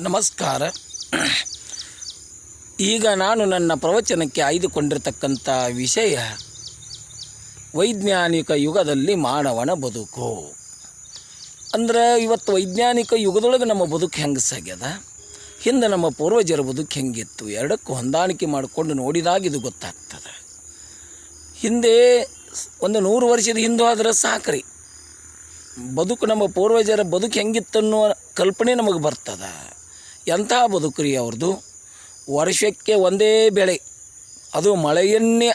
ನಮಸ್ಕಾರ. ಈಗ ನಾನು ನನ್ನ ಪ್ರವಚನಕ್ಕೆ ಆಯ್ದುಕೊಂಡಿರತಕ್ಕಂಥ ವಿಷಯ, ವೈಜ್ಞಾನಿಕ ಯುಗದಲ್ಲಿ ಮಾನವನ ಬದುಕು. ಅಂದ್ರೆ ಇವತ್ತು ವೈಜ್ಞಾನಿಕ ಯುಗದೊಳಗೆ ನಮ್ಮ ಬದುಕು ಹೆಂಗೆ ಸಾಗ್ಯದ? ಹಿಂದೆ ನಮ್ಮ ಪೂರ್ವಜರ ಬದುಕು ಹೆಂಗಿತ್ತು? ಎರಡಕ್ಕೂ ಹೊಂದಾಣಿಕೆ ಮಾಡಿಕೊಂಡು ನೋಡಿದಾಗ ಇದು ಗೊತ್ತಾಗ್ತದೆ. ಹಿಂದೆ ಒಂದು ನೂರು ವರ್ಷದ ಹಿಂದೆ ಆದ್ರೆ ಸಾಕ್ರಿ. ಬದುಕು ನಮ್ಮ ಪೂರ್ವಜರ ಬದುಕು ಹೆಂಗಿತ್ತನ್ನುವ ಕಲ್ಪನೆ ನಮಗೆ ಬರ್ತದೆ. ಎಂಥ ಬದುಕು ಅವ್ರದ್ದು ವರ್ಷಕ್ಕೆ ಒಂದೇ ಬೆಳೆ. ಅದು ಮಳೆಯನ್ನೇ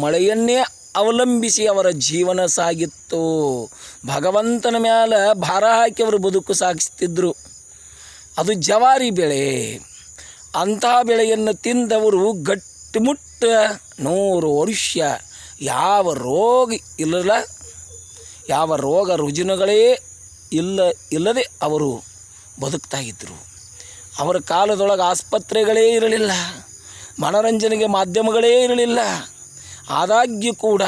ಮಳೆಯನ್ನೇ ಅವಲಂಬಿಸಿ ಅವರ ಜೀವನ ಸಾಗಿತ್ತು. ಭಗವಂತನ ಮ್ಯಾಲ ಭಾರ ಹಾಕಿ ಅವರು ಬದುಕು ಸಾಗಿಸ್ತಿದ್ರು. ಅದು ಜವಾರಿ ಬೆಳೆ. ಅಂತಹ ಬೆಳೆಯನ್ನು ತಿಂದವರು ಗಟ್ಟಿಮುಟ್ಟ ನೂರು ವರ್ಷ. ಯಾವ ರೋಗ ಇಲ್ಲ ಯಾವ ರೋಗ ರುಜಿನಗಳೇ ಇಲ್ಲ, ಇಲ್ಲದೆ ಅವರು ಬದುಕ್ತಾ ಇದ್ದರು ಅವರ ಕಾಲದೊಳಗೆ ಆಸ್ಪತ್ರೆಗಳೇ ಇರಲಿಲ್ಲ, ಮನೋರಂಜನೆಗೆ ಮಾಧ್ಯಮಗಳೇ ಇರಲಿಲ್ಲ. ಆದಾಗ್ಯೂ ಕೂಡ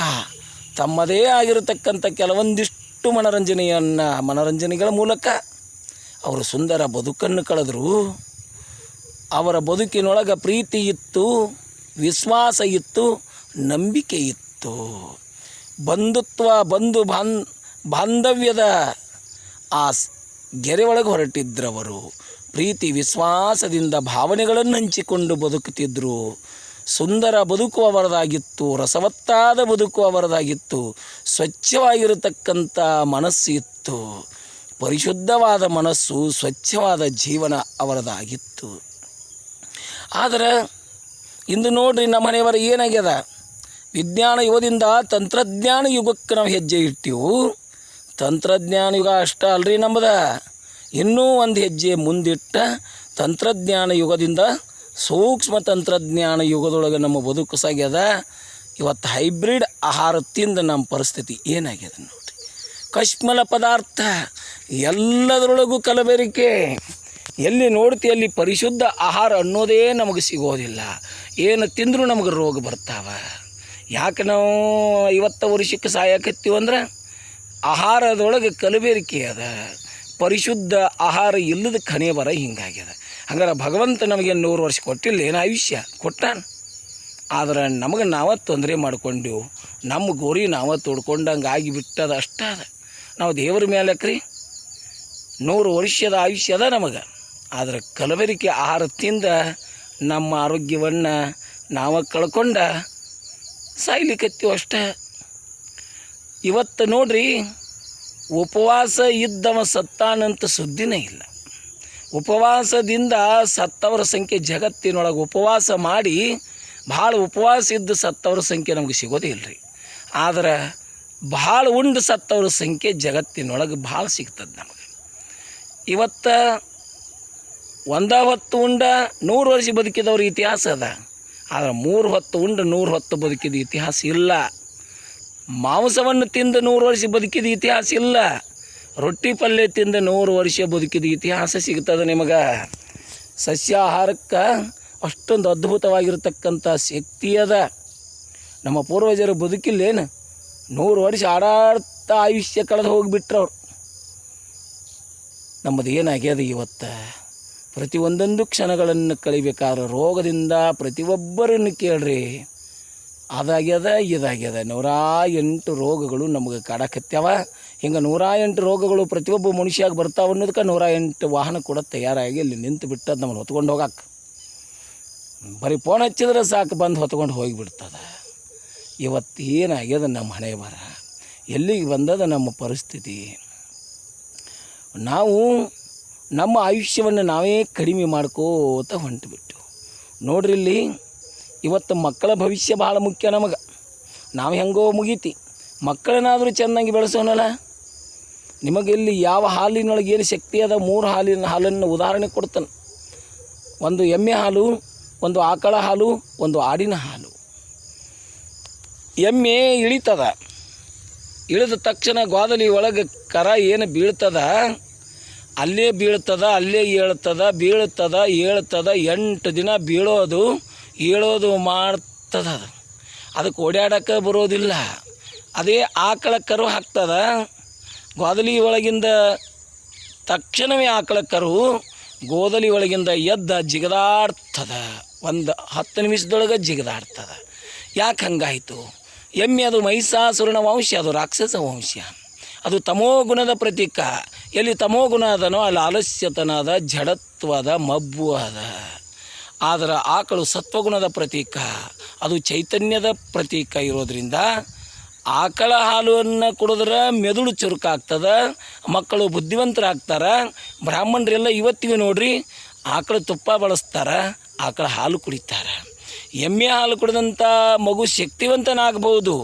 ತಮ್ಮದೇ ಆಗಿರತಕ್ಕಂಥ ಕೆಲವೊಂದಿಷ್ಟು ಮನೋರಂಜನೆಯನ್ನು, ಮನೋರಂಜನೆಗಳ ಮೂಲಕ ಅವರು ಸುಂದರ ಬದುಕನ್ನು ಕಳೆದರು. ಅವರ ಬದುಕಿನೊಳಗೆ ಪ್ರೀತಿ ಇತ್ತು, ವಿಶ್ವಾಸ ಇತ್ತು, ನಂಬಿಕೆ ಇತ್ತು. ಬಂಧುತ್ವ, ಬಂಧು ಬಾಂಧವ್ಯದ ಆ ಗೆರೆ ಒಳಗೆ ಹೊರಟಿದ್ರವರು. ಪ್ರೀತಿ, ವಿಶ್ವಾಸದಿಂದ ಭಾವನೆಗಳನ್ನು ಹಂಚಿಕೊಂಡು ಬದುಕುತ್ತಿದ್ದರು ಸುಂದರ ಬದುಕು ಅವರದಾಗಿತ್ತು ರಸವತ್ತಾದ ಬದುಕು ಅವರದಾಗಿತ್ತು ಸ್ವಚ್ಛವಾಗಿರತಕ್ಕಂಥ ಮನಸ್ಸು ಇತ್ತು. ಪರಿಶುದ್ಧವಾದ ಮನಸ್ಸು, ಸ್ವಚ್ಛವಾದ ಜೀವನ ಅವರದಾಗಿತ್ತು. ಆದರೆ, ಇಂದು ನೋಡ್ರಿ ನಮ್ಮ ಮನೆಯವರ ಏನಾಗ್ಯದ? ವಿಜ್ಞಾನ ಯುಗದಿಂದ ತಂತ್ರಜ್ಞಾನ ಯುಗಕ್ಕೆ ನಾವು ಹೆಜ್ಜೆ ಇಟ್ಟಿವು. ತಂತ್ರಜ್ಞಾನ ಯುಗ ಅಷ್ಟ ಅಲ್ರಿ ನಮ್ಮದ ಇನ್ನೂ ಒಂದು ಹೆಜ್ಜೆ ಮುಂದಿಟ್ಟ ತಂತ್ರಜ್ಞಾನ ಯುಗದಿಂದ ಸೂಕ್ಷ್ಮ ತಂತ್ರಜ್ಞಾನ ಯುಗದೊಳಗೆ ನಮ್ಮ ಬದುಕು ಸಾಗ್ಯದ. ಇವತ್ತು ಹೈಬ್ರಿಡ್ ಆಹಾರ ತಿಂದ ನಮ್ಮ ಪರಿಸ್ಥಿತಿ ಏನಾಗ್ಯದ ನೋಡ್ರಿ ಕಶ್ಮಲ ಪದಾರ್ಥ, ಎಲ್ಲದರೊಳಗೂ ಕಲಬೆರಿಕೆ. ಎಲ್ಲಿ ನೋಡ್ತಿ ಅಲ್ಲಿ ಪರಿಶುದ್ಧ ಆಹಾರ ಅನ್ನೋದೇ ನಮಗೆ ಸಿಗೋದಿಲ್ಲ. ಏನು ತಿಂದರೂ ನಮಗೆ ರೋಗ ಬರ್ತಾವ. ಯಾಕೆ ನಾವು ಐವತ್ತು ವರ್ಷಕ್ಕೆ ಸಾಯಕತ್ತೀವಂದ್ರೆ? ಆಹಾರದೊಳಗೆ ಕಲಬೆರಿಕೆ ಅದ. ಪರಿಶುದ್ಧ ಆಹಾರ ಇಲ್ಲದ ಕಣೆ ಬರ ಹಿಂಗಾಗ್ಯದ. ಹಂಗಾರೆ ಭಗವಂತ ನಮಗೆ ನೂರು ವರ್ಷ ಕೊಟ್ಟಿಲ್ಲ, ಏನು ಆಯುಷ್ಯ? ಕೊಟ್ಟಾನ. ಆದ್ರೆ ನಮಗೆ ನಾವ ತೊಂದರೆ ಮಾಡ್ಕೊಂಡೆವು ನಮ್ಮ ಗೋರಿ ನಾವ ತೊಡ್ಕೊಂಡಂಗೆ ಆಗಿಬಿಟ್ಟದ ಅಷ್ಟ ಅದ. ನಾವು ದೇವ್ರ ಮೇಲಕ್ರಿ ನೂರು ವರ್ಷದ ಆಯುಷ್ಯ ಅದ ನಮಗೆ. ಆದರೆ ಕಲಬೆರಿಕೆ ಆಹಾರ ತಿಂದ ನಮ್ಮ ಆರೋಗ್ಯವನ್ನು ನಾವು ಕಳ್ಕೊಂಡ ಸಾಯ್ಲಿಕ್ಕತ್ತೀವಿ ಅಷ್ಟೇ. ಇವತ್ತು ನೋಡ್ರಿ ಉಪವಾಸ ಇದ್ದವ ಸತ್ತಾನಂತ ಸುದ್ದಿನೇ ಇಲ್ಲ. ಉಪವಾಸದಿಂದ ಸತ್ತವರ ಸಂಖ್ಯೆ ಜಗತ್ತಿನೊಳಗೆ ಉಪವಾಸ ಮಾಡಿ ಭಾಳ ಉಪವಾಸ ಇದ್ದ ಸತ್ತವರ ಸಂಖ್ಯೆ ನಮಗೆ ಸಿಗೋದೇ ಇಲ್ಲರಿ ಆದ್ರೆ ಭಾಳ ಉಂಡು ಸತ್ತವರ ಸಂಖ್ಯೆ ಜಗತ್ತಿನೊಳಗೆ ಭಾಳ ಸಿಗ್ತದೆ ನಮಗೆ. ಇವತ್ತು ಒಂದ ಹೊತ್ತು ಉಂಡ ನೂರು ವರ್ಷ ಬದುಕಿದವ್ರ ಇತಿಹಾಸ ಅದ. ಆದ್ರೆ ಮೂರು ಹೊತ್ತು ಉಂಡ ನೂರು ಹೊತ್ತು ಬದುಕಿದ ಇತಿಹಾಸ ಇಲ್ಲ. ಮಾಂಸವನ್ನು ತಿಂದು ನೂರು ವರ್ಷ ಬದುಕಿದ ಇತಿಹಾಸ ಇಲ್ಲ. ರೊಟ್ಟಿ ಪಲ್ಯ ತಿಂದು ನೂರು ವರ್ಷ ಬದುಕಿದ ಇತಿಹಾಸ ಸಿಗ್ತದೆ ನಿಮಗೆ. ಸಸ್ಯಾಹಾರಕ್ಕೆ ಅಷ್ಟೊಂದು ಅದ್ಭುತವಾಗಿರ್ತಕ್ಕಂಥ ಶಕ್ತಿ ಅದ. ನಮ್ಮ ಪೂರ್ವಜರು ಬದುಕಿಲ್ಲೇನು? ನೂರು ವರ್ಷ ಆಡಾಡ್ತಾ ಆಯುಷ್ಯ ಕಳೆದು ಹೋಗಿಬಿಟ್ರವ್ರು ನಮ್ಮದು ಏನಾಗ್ಯದ ಇವತ್ತು? ಪ್ರತಿ ಒಂದೊಂದು ಕ್ಷಣಗಳನ್ನು ಕಳಿಬೇಕಾದ್ರೆ ರೋಗದಿಂದ ಪ್ರತಿಯೊಬ್ಬರನ್ನು ಕೇಳ್ರಿ. ಅದಾಗ್ಯದ, ಇದಾಗ್ಯದ. ನೂರ ಎಂಟು ರೋಗಗಳು ನಮಗೆ ಕಾಡಕತ್ಯಾವ ಹಿಂಗೆ ನೂರ ಎಂಟು ರೋಗಗಳು ಪ್ರತಿಯೊಬ್ಬ ಮನುಷ್ಯಾಗ ಬರ್ತಾವ ಅನ್ನೋದಕ್ಕೆ ನೂರ ಎಂಟು ವಾಹನ ಕೂಡ ತಯಾರಾಗಿ ಇಲ್ಲಿ ನಿಂತು ಬಿಟ್ಟದ ನಮ್ಮನ್ನು ಹೊತ್ಕೊಂಡು ಹೋಗಕ್ಕೆ ಬರೀ ಫೋನ್ ಹಚ್ಚಿದ್ರೆ ಸಾಕು, ಬಂದು ಹೊತ್ಕೊಂಡು ಹೋಗಿಬಿಡ್ತದ. ಇವತ್ತು ಏನಾಗ್ಯದ ನಮ್ಮ ಹಣೆ ಬರ ಎಲ್ಲಿಗೆ ಬಂದದ ನಮ್ಮ ಪರಿಸ್ಥಿತಿ? ನಾವು ನಮ್ಮ ಆಯುಷ್ಯವನ್ನು ನಾವೇ ಕಡಿಮೆ ಮಾಡ್ಕೋತ ಹೊಂಟುಬಿಟ್ಟು. ನೋಡ್ರಿ ಇಲ್ಲಿ ಇವತ್ತು ಮಕ್ಕಳ ಭವಿಷ್ಯ ಭಾಳ ಮುಖ್ಯ ನಮಗೆ. ನಾವು ಹೆಂಗೋ ಮುಗೀತಿ. ಮಕ್ಕಳನ್ನಾದರೂ ಚೆನ್ನಾಗಿ ಬೆಳೆಸೋಣಲ್ಲ ನಿಮಗೆ ಇಲ್ಲಿ ಯಾವ ಹಾಲಿನೊಳಗೆ ಏನು ಶಕ್ತಿ ಅದ? ಮೂರು ಹಾಲಿನ ಹಾಲನ್ನು ಉದಾಹರಣೆ ಕೊಡ್ತಾನೆ. ಒಂದು ಎಮ್ಮೆ ಹಾಲು, ಒಂದು ಆಕಳ ಹಾಲು, ಒಂದು ಆಡಿನ ಹಾಲು. ಎಮ್ಮೆ ಇಳಿತದ. ಇಳಿದ ತಕ್ಷಣ ಗೋದಲಿ ಒಳಗೆ ಕರ ಏನು ಬೀಳ್ತದ? ಅಲ್ಲೇ ಬೀಳ್ತದ, ಅಲ್ಲೇ ಏಳ್ತದ, ಬೀಳ್ತದ, ಏಳ್ತದ, ಎಂಟು ದಿನ ಬೀಳೋದು ಏಳೋದು ಮಾಡ್ತದ ಅದು. ಅದಕ್ಕೆ ಓಡಾಡಕ್ಕೆ ಬರೋದಿಲ್ಲ. ಅದೇ ಆಕಳ ಕರು ಹಾಕ್ತದ. ಗೋದಲಿ ಒಳಗಿಂದ ತಕ್ಷಣವೇ ಆಕಳ ಕರು ಗೋದಲಿ ಒಳಗಿಂದ ಎದ್ದ ಜಿಗದಾಡ್ತದ. ಒಂದು ಹತ್ತು ನಿಮಿಷದೊಳಗೆ ಜಿಗದಾಡ್ತದ. ಯಾಕೆ ಹಂಗಾಯಿತು? ಎಮ್ಮೆ ಅದು ಮಹಿಷಾಸುರನ ವಂಶ, ಅದು ರಾಕ್ಷಸ ವಂಶ. ಅದು ತಮೋಗುಣದ ಪ್ರತೀಕ. ಎಲ್ಲಿ ತಮೋಗುಣ ಅದನೋ, ಅಲ್ಲಿ ಆಲಸ್ಯತನದ, ಜಡತ್ವದ ಮಬ್ಬು ಅದ. ಆದರೆ ಆಕಳು ಸತ್ವಗುಣದ ಪ್ರತೀಕ. ಅದು ಚೈತನ್ಯದ ಪ್ರತೀಕ ಇರೋದ್ರಿಂದ ಆಕಳ ಹಾಲನ್ನು ಕುಡಿದ್ರೆ ಮೆದುಳು ಚುರುಕಾಗ್ತದೆ, ಮಕ್ಕಳು ಬುದ್ಧಿವಂತರಾಗ್ತಾರೆ. ಬ್ರಾಹ್ಮಣರೆಲ್ಲ ಇವತ್ತಿಗೂ ನೋಡ್ರಿ ಆಕಳ ತುಪ್ಪ ಬಳಸ್ತಾರೆ, ಆಕಳ ಹಾಲು ಕುಡಿತಾರೆ. ಎಮ್ಮೆ ಹಾಲು ಕುಡಿದಂಥ ಮಗು ಶಕ್ತಿವಂತನಾಗ್ಬೋದು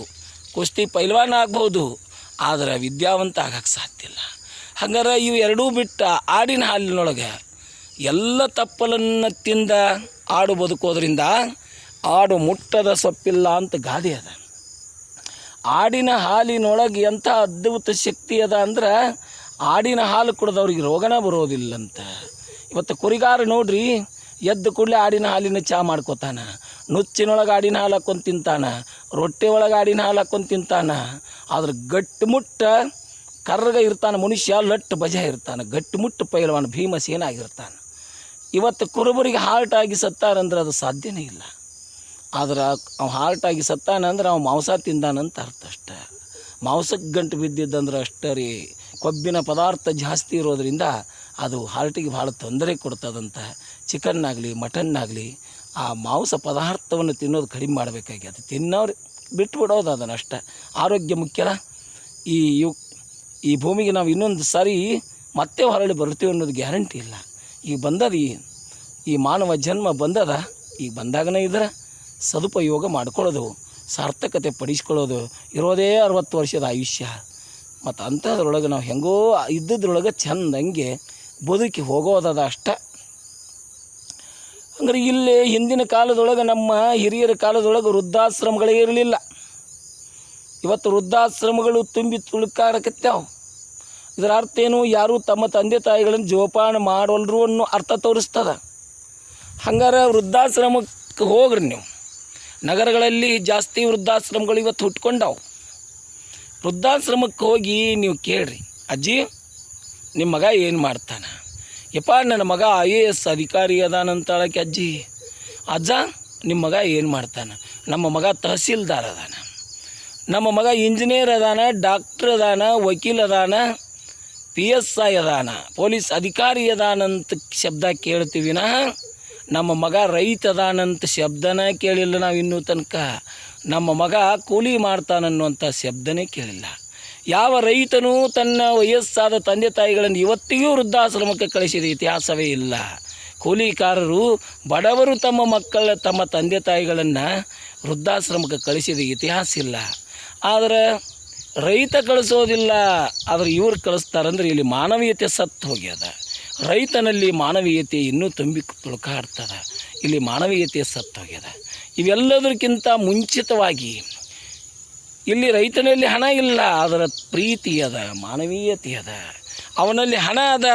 ಕುಸ್ತಿ ಪೈಲ್ವಾನ ಆಗ್ಬೋದು ಆದರೆ ವಿದ್ಯಾವಂತ ಆಗಕ್ಕೆ ಸಾಧ್ಯ ಇಲ್ಲ. ಹಂಗಾರೆ ಇವು ಎರಡೂ ಬಿಟ್ಟು ಆಡಿನ ಹಾಲಿನೊಳಗೆ ಎಲ್ಲ ತಪ್ಪಲನ್ನು ತಿಂದ ಆಡು ಬದುಕೋದ್ರಿಂದ ಆಡು ಮುಟ್ಟದ ಸೊಪ್ಪಿಲ್ಲ ಅಂತ ಗಾದೆ ಅದ. ಆಡಿನ ಹಾಲಿನೊಳಗೆ ಎಂಥ ಅದ್ಭುತ ಶಕ್ತಿ ಅದ ಅಂದ್ರೆ ಆಡಿನ ಹಾಲು ಕುಡ್ದವ್ರಿಗೆ ರೋಗನ ಬರೋದಿಲ್ಲಂತ. ಇವತ್ತು ಕುರಿಗಾರ ನೋಡ್ರಿ, ಎದ್ದ ಕೂಡಲೇ ಆಡಿನ ಹಾಲಿನ ಚಾ ಮಾಡ್ಕೋತಾನ. ನುಚ್ಚಿನೊಳಗೆ ಆಡಿನ ಹಾಲು ಹಾಕ್ಕೊಂಡು ತಿಂತಾನ. ರೊಟ್ಟಿ ಒಳಗೆ ಆಡಿನ ಹಾಲು ಹಾಕ್ಕೊಂಡು ತಿಂತಾನ. ಆದ್ರೆ ಗಟ್ಟಿಮುಟ್ಟ ಕರ್ರಗ ಇರ್ತಾನೆ ಮನುಷ್ಯ, ಲಟ್ಟು ಬಜ ಇರ್ತಾನೆ. ಗಟ್ಟಿಮುಟ್ಟು ಪೈಲವಾನ ಭೀಮಸೇನ ಆಗಿರ್ತಾನೆ. ಇವತ್ತು ಕುರುಬರಿಗೆ ಹಾರ್ಟ್ ಆಗಿ ಸತ್ತಾರಂದ್ರೆ ಅದು ಸಾಧ್ಯನೇ ಇಲ್ಲ. ಆದ್ರೆ ಅವ್ನು ಹಾರ್ಟ್ ಆಗಿ ಸತ್ತಾನಂದ್ರೆ ಅವ ಮಾಂಸ ತಿಂದಾನಂತ ಅರ್ಥ ಅಷ್ಟೆ. ಮಾಂಸಕ್ಕೆ ಗಂಟು ಬಿದ್ದಿದ್ದಂದ್ರೆ ಅಷ್ಟೇ ರೀ. ಕೊಬ್ಬಿನ ಪದಾರ್ಥ ಜಾಸ್ತಿ ಇರೋದರಿಂದ ಅದು ಹಾರ್ಟಿಗೆ ಭಾಳ ತೊಂದರೆ ಕೊಡ್ತದಂತ. ಚಿಕನ್ನಾಗಲಿ ಮಟನ್ನಾಗಲಿ ಆ ಮಾಂಸ ಪದಾರ್ಥವನ್ನು ತಿನ್ನೋದು ಕಡಿಮೆ ಮಾಡಬೇಕಾಗ್ಯದ. ತಿನ್ನೋರು ಬಿಟ್ಬಿಡೋದು ಅದನ್ನು ಅಷ್ಟೆ. ಆರೋಗ್ಯ ಮುಖ್ಯಲ್ಲ ಈ ಯು ಈ ಭೂಮಿಗೆ ನಾವು ಇನ್ನೊಂದು ಸಾರಿ ಮತ್ತೆ ಹೊರಳಿ ಬರ್ತೀವಿ ಅನ್ನೋದು ಗ್ಯಾರಂಟಿ ಇಲ್ಲ. ಈಗ ಬಂದದ ಈ ಈ ಮಾನವ ಜನ್ಮ ಬಂದದ, ಈಗ ಬಂದಾಗನೇ ಇದ್ರೆ ಸದುಪಯೋಗ ಮಾಡ್ಕೊಳ್ಳೋದು, ಸಾರ್ಥಕತೆ ಪಡಿಸ್ಕೊಳ್ಳೋದು, ಇರೋದೇ ಅರವತ್ತು ವರ್ಷದ ಆಯುಷ್ಯ. ಮತ್ತು ಅಂಥದ್ರೊಳಗೆ ನಾವು ಹೆಂಗೋ ಇದ್ದದ್ರೊಳಗೆ ಚಂದಂಗೆ ಬದುಕಿ ಹೋಗೋದದ ಅಷ್ಟ. ಅಂದ್ರೆ ಇಲ್ಲಿ ಹಿಂದಿನ ಕಾಲದೊಳಗೆ ನಮ್ಮ ಹಿರಿಯರ ಕಾಲದೊಳಗೆ ವೃದ್ಧಾಶ್ರಮಗಳೇ ಇರಲಿಲ್ಲ. ಇವತ್ತು ವೃದ್ಧಾಶ್ರಮಗಳು ತುಂಬಿ ತುಳುಕಾಡಕತ್ಯಾವ ಇದರ ಅರ್ಥ ಏನು? ಯಾರು ತಮ್ಮ ತಂದೆ ತಾಯಿಗಳನ್ನು ಜೋಪಾನ ಮಾಡೋಲ್ರು ಅನ್ನೋ ಅರ್ಥ ತೋರಿಸ್ತದ. ಹಂಗಾರೆ ವೃದ್ಧಾಶ್ರಮಕ್ಕೆ ಹೋಗ್ರಿ ನೀವು. ನಗರಗಳಲ್ಲಿ ಜಾಸ್ತಿ ವೃದ್ಧಾಶ್ರಮಗಳು ಇವತ್ತು ಹುಟ್ಕೊಂಡವು. ವೃದ್ಧಾಶ್ರಮಕ್ಕೆ ಹೋಗಿ ನೀವು ಕೇಳ್ರಿ. ಅಜ್ಜಿ ನಿಮ್ಮ ಮಗ ಏನು ಮಾಡ್ತಾನೆ? ಯಪ್ಪ, ನನ್ನ ಮಗ ಐ ಎ ಎಸ್ ಅಧಿಕಾರಿ ಅದಾನಂತಾಳಕ್ಕೆ ಅಜ್ಜಿ. ಅಜ್ಜ ನಿಮ್ಮ ಮಗ ಏನು ಮಾಡ್ತಾನೆ? ನಮ್ಮ ಮಗ ತಹಸೀಲ್ದಾರ್ ಅದಾನ. ನಮ್ಮ ಮಗ ಇಂಜಿನಿಯರ್ ಅದಾನ, ಡಾಕ್ಟ್ರ್ ಅದಾನ, ವಕೀಲ್ ಅದಾನ. ಪಿ ಎಸ್ ಐ ಅದಾನ. ಪೊಲೀಸ್ ಅಧಿಕಾರಿ ಅದಾನಂತ ಶಬ್ದ ಕೇಳ್ತೀವಿ ನಾ ನಮ್ಮ ಮಗ ರೈತ ಅದಾನಂತ ಶಬ್ದನ ಕೇಳಿಲ್ಲ ನಾವು ಇನ್ನೂ ತನಕ. ನಮ್ಮ ಮಗ ಕೂಲಿ ಮಾಡ್ತಾನನ್ನುವಂಥ ಶಬ್ದನೇ ಕೇಳಿಲ್ಲ. ಯಾವ ರೈತನೂ ತನ್ನ ವಯಸ್ಸಾದ ತಂದೆ ತಾಯಿಗಳನ್ನು ಇವತ್ತಿಗೂ ವೃದ್ಧಾಶ್ರಮಕ್ಕೆ ಕಳಿಸಿದ ಇತಿಹಾಸವೇ ಇಲ್ಲ. ಕೂಲಿಕಾರರು ಬಡವರು ತಮ್ಮ ಮಕ್ಕಳ ತಮ್ಮ ತಂದೆ ತಾಯಿಗಳನ್ನು ವೃದ್ಧಾಶ್ರಮಕ್ಕೆ ಕಳಿಸಿದ ಇತಿಹಾಸ ಇಲ್ಲ. ಆದರೆ ರೈತ ಕಳಿಸೋದಿಲ್ಲ, ಆದರೆ ಇವ್ರು ಕಳಿಸ್ತಾರಂದ್ರೆ ಇಲ್ಲಿ ಮಾನವೀಯತೆ ಸತ್ತು ಹೋಗ್ಯದ. ರೈತನಲ್ಲಿ ಮಾನವೀಯತೆ ಇನ್ನೂ ತುಂಬಿ ತುಳುಕಾಡ್ತದ. ಇಲ್ಲಿ ಮಾನವೀಯತೆ ಸತ್ತು ಹೋಗ್ಯದ. ಇವೆಲ್ಲದಕ್ಕಿಂತ ಮುಂಚಿತವಾಗಿ ಇಲ್ಲಿ ರೈತನಲ್ಲಿ ಹಣ ಇಲ್ಲ ಅದರ ಪ್ರೀತಿ ಅದ, ಮಾನವೀಯತೆ ಅದ. ಅವನಲ್ಲಿ ಹಣ ಅದ,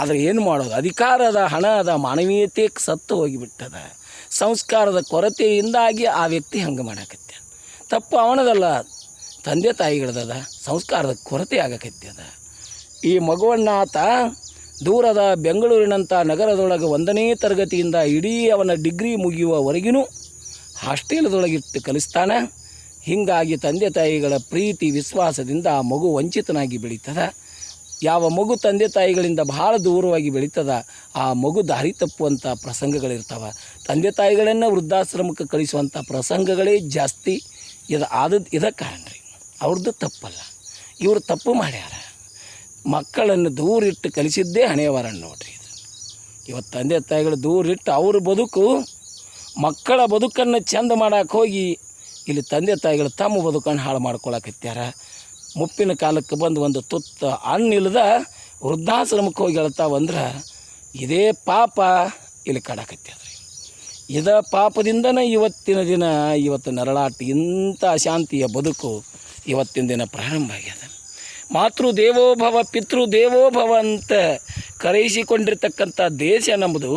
ಆದರೆ ಏನು ಮಾಡೋದು? ಅಧಿಕಾರ ಅದ, ಹಣ ಅದ, ಮಾನವೀಯತೆ ಸತ್ತು ಹೋಗಿಬಿಟ್ಟದ. ಸಂಸ್ಕಾರದ ಕೊರತೆಯಿಂದಾಗಿ ಆ ವ್ಯಕ್ತಿ ಹಂಗೆ ಮಾಡಕತ್ತೆ ತಪ್ಪು ಅವನದಲ್ಲ ತಂದೆ ತಾಯಿಗಳದದ, ಸಂಸ್ಕಾರದ ಕೊರತೆ ಆಗಕತ್ಯದ ಈ ಮಗುವನ್ನು ದೂರದ ಬೆಂಗಳೂರಿನಂಥ ನಗರದೊಳಗೆ ಒಂದನೇ ತರಗತಿಯಿಂದ ಇಡೀ ಅವನ ಡಿಗ್ರಿ ಮುಗಿಯುವವರೆಗೂ ಹಾಸ್ಟೆಲ್ದೊಳಗಿಟ್ಟು ಕಲಿಸ್ತಾನೆ. ಹೀಗಾಗಿ ತಂದೆ ತಾಯಿಗಳ ಪ್ರೀತಿ, ವಿಶ್ವಾಸದಿಂದ ಆ ಮಗು ವಂಚಿತನಾಗಿ ಬೆಳೀತದ. ಯಾವ ಮಗು ತಂದೆ ತಾಯಿಗಳಿಂದ ಬಹಳ ದೂರವಾಗಿ ಬೆಳೀತದ, ಆ ಮಗು ದಾರಿ ತಪ್ಪುವಂಥ ಪ್ರಸಂಗಗಳಿರ್ತಾವೆ. ತಂದೆ ತಾಯಿಗಳನ್ನು ವೃದ್ಧಾಶ್ರಮಕ್ಕೆ ಕಳಿಸುವಂಥ ಪ್ರಸಂಗಗಳೇ ಜಾಸ್ತಿ. ಇದು ಆದದ್ದು ಇದಕ್ಕೆ ಕಾರಣ ರೀ ಅವ್ರದ್ದು ತಪ್ಪಲ್ಲ. ಇವರು ತಪ್ಪು ಮಾಡ್ಯಾರ. ಮಕ್ಕಳನ್ನು ದೂರಿಟ್ಟು ಕಲಿಸಿದ್ದೇ ಹಣೆಯವರ ನೋಡ್ರಿ ಇದು. ಇವತ್ತು ತಂದೆ ತಾಯಿಗಳು ದೂರಿಟ್ಟು ಅವ್ರ ಬದುಕು ಮಕ್ಕಳ ಬದುಕನ್ನು ಚೆಂದ ಮಾಡಕ್ಕೆ ಹೋಗಿ ಇಲ್ಲಿ ತಂದೆ ತಾಯಿಗಳು ತಮ್ಮ ಬದುಕನ್ನು ಹಾಳು ಮಾಡ್ಕೊಳಕತ್ಯಾರ ಮುಪ್ಪಿನ ಕಾಲಕ್ಕೆ ಬಂದು ಒಂದು ತುತ್ತ ಹಣ್ಣಿಲ್ದ ವೃದ್ಧಾಶ್ರಮಕ್ಕೆ ಹೋಗಿ ಹೇಳ್ತಾವಂದ್ರೆ ಇದೇ ಪಾಪ ಇಲ್ಲಿ ಕಾಡಕತ್ಯಾದ್ರಿ ಇದ ಪಾಪದಿಂದನೇ ಇವತ್ತಿನ ದಿನ, ಇವತ್ತು ನರಳಾಟ ಇಂಥ ಅಶಾಂತಿಯ ಬದುಕು ಇವತ್ತಿನ ದಿನ ಪ್ರಾರಂಭ ಆಗ್ಯದ. ಮಾತೃ ದೇವೋಭವ ಪಿತೃ ದೇವೋಭವ ಅಂತ ಕರೆಯಿಸಿಕೊಂಡಿರ್ತಕ್ಕಂಥ ದೇಶ ನಮ್ಮದು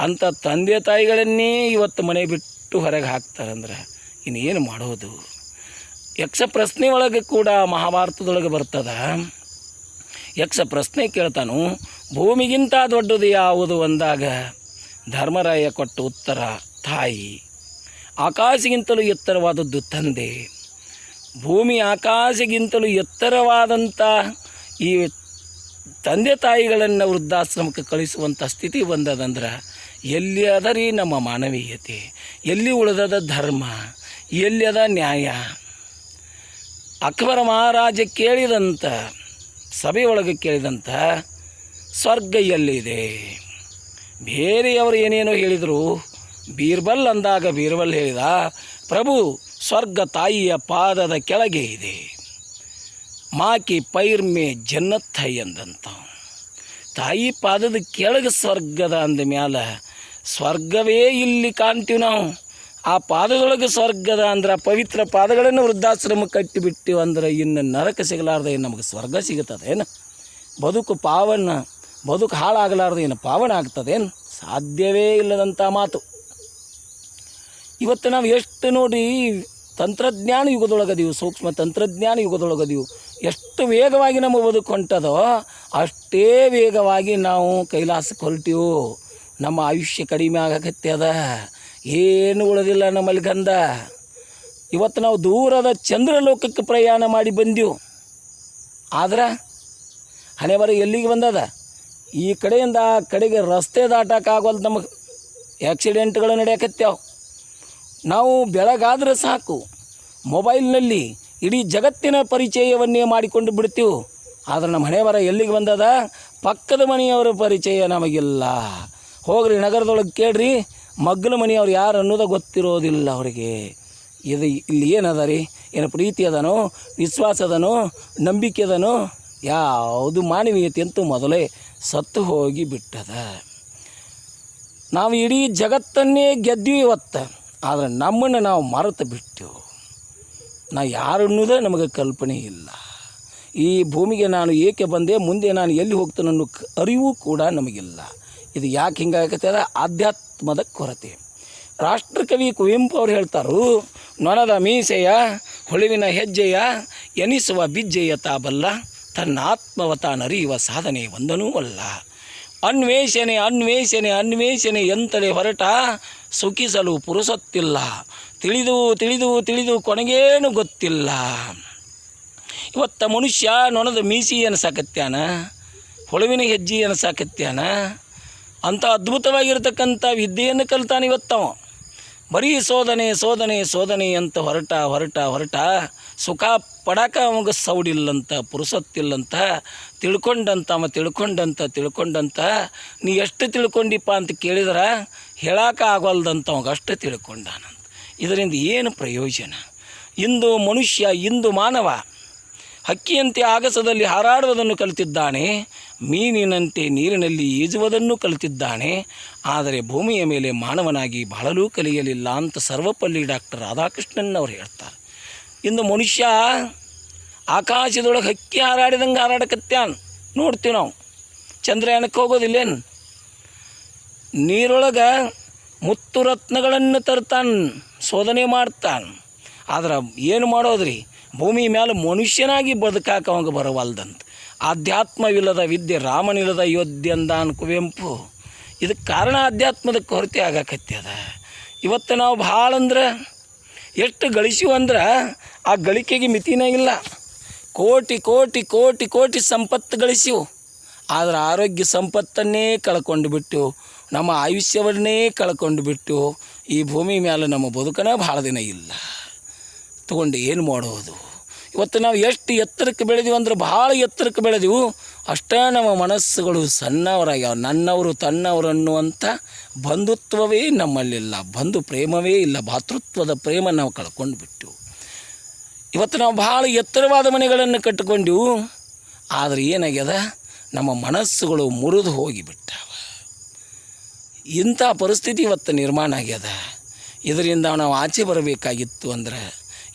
ಅಂಥ ತಂದೆ ತಾಯಿಗಳನ್ನೇ ಇವತ್ತು ಮನೆ ಬಿಟ್ಟು ಹೊರಗೆ ಹಾಕ್ತಾರಂದ್ರೆ ಇನ್ನೇನು ಮಾಡೋದು? ಯಕ್ಷ ಪ್ರಶ್ನೆ ಒಳಗೆ ಕೂಡ ಮಹಾಭಾರತದೊಳಗೆ ಬರ್ತದ. ಯಕ್ಷ ಪ್ರಶ್ನೆ ಕೇಳ್ತಾನು, ಭೂಮಿಗಿಂತ ದೊಡ್ಡದು ಯಾವುದು ಅಂದಾಗ ಧರ್ಮರಾಯ ಕೊಟ್ಟ ಉತ್ತರ ತಾಯಿ, ಆಕಾಶಗಿಂತಲೂ ಎತ್ತರವಾದದ್ದು ತಂದೆ. ಭೂಮಿ ಆಕಾಶಗಿಂತಲೂ ಎತ್ತರವಾದಂಥ ಈ ತಂದೆ ತಾಯಿಗಳನ್ನು ವೃದ್ಧಾಶ್ರಮಕ್ಕೆ ಕಳಿಸುವಂಥ ಸ್ಥಿತಿ ಬಂದದಂದ್ರೆ ಎಲ್ಲಿ ಅದ ರೀ ನಮ್ಮ ಮಾನವೀಯತೆ? ಎಲ್ಲಿ ಉಳಿದದ ಧರ್ಮ? ಎಲ್ಲಿ ನ್ಯಾಯ? ಅಕ್ಬರ ಮಹಾರಾಜ ಕೇಳಿದಂಥ ಸಭೆಯೊಳಗೆ ಕೇಳಿದಂಥ ಸ್ವರ್ಗ ಎಲ್ಲಿದೆ ಬೇರೆಯವರು ಏನೇನೋ ಹೇಳಿದರು, ಬೀರ್ಬಲ್ ಅಂದಾಗ ಬೀರ್ಬಲ್ ಹೇಳಿದ, ಪ್ರಭು ಸ್ವರ್ಗ ತಾಯಿಯ ಪಾದದ ಕೆಳಗೆ ಇದೆ. ಮಾಕಿ ಪೈರ್ಮೆ ಜನ್ನತ್ ಹೈ ಅಂದಂತ ತಾಯಿ ಪಾದದ ಕೆಳಗೆ ಸ್ವರ್ಗದ ಅಂದ ಮ್ಯಾಲ ಸ್ವರ್ಗವೇ ಇಲ್ಲಿ ಕಾಣ್ತೀವಿ ನಾವು. ಆ ಪಾದದೊಳಗೆ ಸ್ವರ್ಗದ ಅಂದ್ರೆ ಪವಿತ್ರ ಪಾದಗಳನ್ನು ವೃದ್ಧಾಶ್ರಮ ಕಟ್ಟಿಬಿಟ್ಟಿವಿ ಅಂದ್ರೆ ಇನ್ನು ನರಕ ಸಿಗಲಾರ್ದೆ ನಮಗೆ ಸ್ವರ್ಗ ಸಿಗುತ್ತದೆ ಏನು? ಬದುಕು ಪಾವನ, ಬದುಕು ಹಾಳಾಗಲಾರ್ದೆ ಏನು ಪಾವನ ಆಗ್ತದೇನು ಸಾಧ್ಯವೇ ಇಲ್ಲದಂಥ ಮಾತು. ಇವತ್ತು ನಾವು ಎಷ್ಟು ನೋಡಿ ತಂತ್ರಜ್ಞಾನ ಯುಗದೊಳಗದೀವು ಸೂಕ್ಷ್ಮ ತಂತ್ರಜ್ಞಾನ ಯುಗದೊಳಗದೀವು ಎಷ್ಟು ವೇಗವಾಗಿ ನಮ್ಮ ಬದುಕು ಹೊಂಟದೋ ಅಷ್ಟೇ ವೇಗವಾಗಿ ನಾವು ಕೈಲಾಸಕ್ಕೆ ಹೊರಟಿವು ನಮ್ಮ ಆಯುಷ್ಯ ಕಡಿಮೆ ಆಗಕತ್ಯದ ಏನು ಉಳಿದಿಲ್ಲ ನಮ್ಮಲ್ಲಿ ಗಂಧ. ಇವತ್ತು ನಾವು ದೂರದ ಚಂದ್ರಲೋಕಕ್ಕೆ ಪ್ರಯಾಣ ಮಾಡಿ ಬಂದೆವು. ಆದ್ರೆ ಹಣೆ ಎಲ್ಲಿಗೆ ಬಂದದ? ಈ ಕಡೆಯಿಂದ ಆ ಕಡೆಗೆ ರಸ್ತೆ ದಾಟಕ್ಕಾಗಲ್ದು ನಮಗೆ. ಆ್ಯಕ್ಸಿಡೆಂಟ್ಗಳು ನಡೆಯಕತ್ಯಾವ ನಾವು ಬೆಳಗಾದ್ರೆ ಸಾಕು. ಮೊಬೈಲ್ನಲ್ಲಿ ಇಡೀ ಜಗತ್ತಿನ ಪರಿಚಯವನ್ನೇ ಮಾಡಿಕೊಂಡು ಬಿಡ್ತೀವಿ. ಆದರೆ ನಮ್ಮ ಹಣೆ ಬರ ಎಲ್ಲಿಗೆ ಬಂದದ? ಪಕ್ಕದ ಮನೆಯವರ ಪರಿಚಯ ನಮಗಿಲ್ಲ. ಹೋಗ್ರಿ, ನಗರದೊಳಗೆ ಕೇಳ್ರಿ. ಮಗ್ಗಲ ಮನೆಯವ್ರು ಯಾರು ಅನ್ನೋದು ಗೊತ್ತಿರೋದಿಲ್ಲ ಅವರಿಗೆ. ಇದು ಇಲ್ಲಿ ಏನದ ರೀ? ಏನು ಪ್ರೀತಿ ಅದನೋ? ವಿಶ್ವಾಸ ಅದನೋ? ನಂಬಿಕೆ ಅದನೋ? ಯಾವುದು ಮಾನವೀಯತೆ ಅಂತೂ ಮೊದಲೇ ಸತ್ತು ಹೋಗಿ ಬಿಟ್ಟದ. ನಾವು ಇಡೀ ಜಗತ್ತನ್ನೇ ಗೆದ್ವಿ ಇವತ್ತು. ಆದರೆ ನಮ್ಮನ್ನು ನಾವು ಮರೆತು ಬಿಟ್ಟೆವು. ನಾ ಯಾರು ಅನ್ನೋದೇ ನಮಗೆ ಕಲ್ಪನೆ ಇಲ್ಲ. ಈ ಭೂಮಿಗೆ ನಾನು ಏಕೆ ಬಂದೆ, ಮುಂದೆ ನಾನು ಎಲ್ಲಿ ಹೋಗ್ತೇನೆ ಅನ್ನೋ ಅರಿವು ಕೂಡ ನಮಗಿಲ್ಲ. ಇದು ಯಾಕೆ ಹಿಂಗಾಗತ್ತೆ ಆಧ್ಯಾತ್ಮದ ಕೊರತೆ. ರಾಷ್ಟ್ರಕವಿ ಕುವೆಂಪು ಅವ್ರು ಹೇಳ್ತಾರು, ನೊಣದ ಮೀಸೆಯ, ಹೊಳಿವಿನ ಹೆಜ್ಜೆಯ, ಎನಿಸುವ ಬಿಜ್ಜೆಯ ತಾಬಲ್ಲ ತನ್ನ ಆತ್ಮವ ತಾನರಿಯುವ ಸಾಧನೆ ಒಂದನೂ ಅಲ್ಲ. ಅನ್ವೇಷಣೆ ಅನ್ವೇಷಣೆ ಅನ್ವೇಷಣೆ ಎಂತಲೇ ಹೊರಟ, ಸುಖಿಸಲು ಪುರುಸೊತ್ತಿಲ್ಲ. ತಿಳಿದು ತಿಳಿದು ತಿಳಿದು ಕೊನೆಗೇನು ಗೊತ್ತಿಲ್ಲ. ಇವತ್ತ ಮನುಷ್ಯ ನೊಣದ ಮೀಸಿ ಅನ್ಸಾಕತ್ಯಾನ, ಹೊಳವಿನ ಹೆಜ್ಜೆ ಅನ್ಸಾಕತ್ಯಾನ ಅಂಥ ಅದ್ಭುತವಾಗಿರ್ತಕ್ಕಂಥ ವಿದ್ಯೆಯನ್ನು ಕಲ್ತಾನೆ ಇವತ್ತವ. ಬರೀ ಸೋದನೆ ಸೋದನೆ ಸೋದನೆ ಅಂತ ಹೊರಟ ಹೊರಟ ಹೊರಟ ಸುಖ ಪಡಾಕ ಅವಾಗ ಸೌಡಿಲ್ಲಂತ, ಪುರುಸೊತ್ತಿಲ್ಲಂತ, ತಿಳ್ಕೊಂಡಂತ, ಅವ ತಿಳ್ಕೊಂಡಂತ ತಿಳ್ಕೊಂಡಂತ, ನೀ ಎಷ್ಟು ತಿಳ್ಕೊಂಡಿಪ್ಪ ಅಂತ ಕೇಳಿದ್ರೆ ಹೇಳಾಕ ಆಗವಲ್ದಂತ ಅವಾಗ ಅಷ್ಟು ತಿಳ್ಕೊಂಡಾನಂತ. ಇದರಿಂದ ಏನು ಪ್ರಯೋಜನ? ಇಂದು ಮನುಷ್ಯ, ಇಂದು ಮಾನವ ಹಕ್ಕಿಯಂತೆ ಆಗಸದಲ್ಲಿ ಹಾರಾಡುವುದನ್ನು ಕಲಿತಿದ್ದಾನೆ, ಮೀನಿನಂತೆ ನೀರಿನಲ್ಲಿ ಈಜುವುದನ್ನು ಕಲಿತಿದ್ದಾನೆ, ಆದರೆ ಭೂಮಿಯ ಮೇಲೆ ಮಾನವನಾಗಿ ಬಾಳಲೂ ಕಲಿಯಲಿಲ್ಲ ಅಂತ ಸರ್ವಪಲ್ಲಿ ಡಾಕ್ಟರ್ ರಾಧಾಕೃಷ್ಣನ್ ಅವರು ಹೇಳ್ತಾರೆ. ಇಂದು ಮನುಷ್ಯ ಆಕಾಶದೊಳಗೆ ಹಕ್ಕಿ ಹಾರಾಡಿದಂಗೆ ಹಾರಾಡಕತ್ಯಾನ್. ನೋಡ್ತೀವಿ ನಾವು. ಚಂದ್ರಯಾನಕ್ಕೆ ಹೋಗೋದಿಲ್ಲೇನು? ನೀರೊಳಗೆ ಮುತ್ತು ರತ್ನಗಳನ್ನು ತರ್ತಾನೆ ಶೋಧನೆ ಮಾಡ್ತಾನೆ. ಆದ್ರೆ ಏನು ಮಾಡೋದ್ರಿ? ಭೂಮಿ ಮೇಲೆ ಮನುಷ್ಯನಾಗಿ ಬದುಕಾಕ ಅವಂಗೆ ಬರವಲ್ದಂತ. ಆಧ್ಯಾತ್ಮವಿಲ್ಲದ ವಿದ್ಯೆ ರಾಮನಿಲ್ಲದ ಯೋಧ್ಯ ಅಂದಾನ್ ಕುವೆಂಪು. ಇದಕ್ಕೆ ಕಾರಣ ಆಧ್ಯಾತ್ಮದ ಕೊರತೆ ಆಗಕತ್ತದ ಇವತ್ತು ನಾವು ಭಾಳ ಅಂದ್ರೆ ಎಷ್ಟು ಗಳಿಸಿವು ಅಂದ್ರೆ ಆ ಗಳಿಕೆಗೆ ಮಿತಿನೇ ಇಲ್ಲ. ಕೋಟಿ ಕೋಟಿ ಕೋಟಿ ಕೋಟಿ ಸಂಪತ್ತು ಗಳಿಸಿವು. ಆದರೆ ಆರೋಗ್ಯ ಸಂಪತ್ತನ್ನೇ ಕಳ್ಕೊಂಡು ಬಿಟ್ಟು, ನಮ್ಮ ಆಯುಷ್ಯವನ್ನೇ ಕಳ್ಕೊಂಡು ಬಿಟ್ಟು ಈ ಭೂಮಿ ಮೇಲೆ ನಮ್ಮ ಬದುಕನ ಭಾಳ ದಿನ ಇಲ್ಲ. ತಗೊಂಡು ಏನು ಮಾಡೋದು? ಇವತ್ತು ನಾವು ಎಷ್ಟು ಎತ್ತರಕ್ಕೆ ಬೆಳೆದೀವಿ ಅಂದ್ರೆ ಭಾಳ ಎತ್ತರಕ್ಕೆ ಬೆಳೆದೀವು. ಅಷ್ಟೇ ನಮ್ಮ ಮನಸ್ಸುಗಳು ಸಣ್ಣವರಾಗ್ಯಾವ. ನನ್ನವರು ತನ್ನವರು ಅನ್ನುವಂಥ ಬಂಧುತ್ವವೇ ನಮ್ಮಲ್ಲಿಲ್ಲ. ಬಂಧು ಪ್ರೇಮವೇ ಇಲ್ಲ. ಭಾತೃತ್ವದ ಪ್ರೇಮ ನಾವು ಕಳ್ಕೊಂಡು ಬಿಟ್ಟು ಇವತ್ತು ನಾವು ಭಾಳ ಎತ್ತರವಾದ ಮನೆಗಳನ್ನು ಕಟ್ಟಿಕೊಂಡೆವು. ಆದರೆ ಏನಾಗ್ಯದ? ನಮ್ಮ ಮನಸ್ಸುಗಳು ಮುರಿದು ಹೋಗಿಬಿಟ್ಟಾವ. ಇಂಥ ಪರಿಸ್ಥಿತಿ ಇವತ್ತು ನಿರ್ಮಾಣ ಆಗ್ಯದ. ಇದರಿಂದ ನಾವು ಆಚೆ ಬರಬೇಕಾಗಿತ್ತು ಅಂದ್ರೆ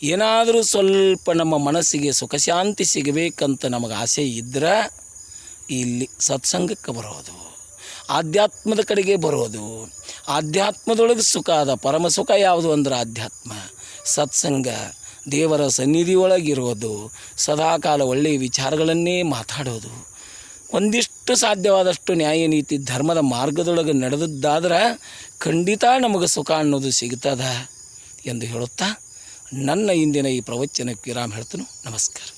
ಏನಾದರೂ ಸ್ವಲ್ಪ ನಮ್ಮ ಮನಸ್ಸಿಗೆ ಸುಖಶಾಂತಿ ಸಿಗಬೇಕಂತ ನಮಗೆ ಆಸೆ ಇದ್ದರೆ ಇಲ್ಲಿ ಸತ್ಸಂಗಕ್ಕೆ ಬರೋದು, ಆಧ್ಯಾತ್ಮದ ಕಡೆಗೆ ಬರೋದು. ಆಧ್ಯಾತ್ಮದೊಳಗೆ ಸುಖ ಅದ ಪರಮ ಸುಖ ಯಾವುದು ಅಂದ್ರೆ ಆಧ್ಯಾತ್ಮ. ಸತ್ಸಂಗ ದೇವರ ಸನ್ನಿಧಿ ಒಳಗಿರೋದು ಸದಾಕಾಲ ಒಳ್ಳೆಯ ವಿಚಾರಗಳನ್ನೇ ಮಾತಾಡೋದು. ಒಂದಿಷ್ಟು ಎಷ್ಟು ಸಾಧ್ಯವಾದಷ್ಟು ನ್ಯಾಯ ನೀತಿ ಧರ್ಮದ ಮಾರ್ಗದೊಳಗೆ ನಡೆದದ್ದಾದ್ರೆ ಖಂಡಿತ ನಮಗೆ ಸುಖ ಅನ್ನೋದು ಸಿಗ್ತದ ಎಂದು ಹೇಳುತ್ತಾ ನನ್ನ ಇಂದಿನ ಈ ಪ್ರವಚನಕ್ಕೆ ವಿರಾಮ ಹೇಳ್ತನು. ನಮಸ್ಕಾರ.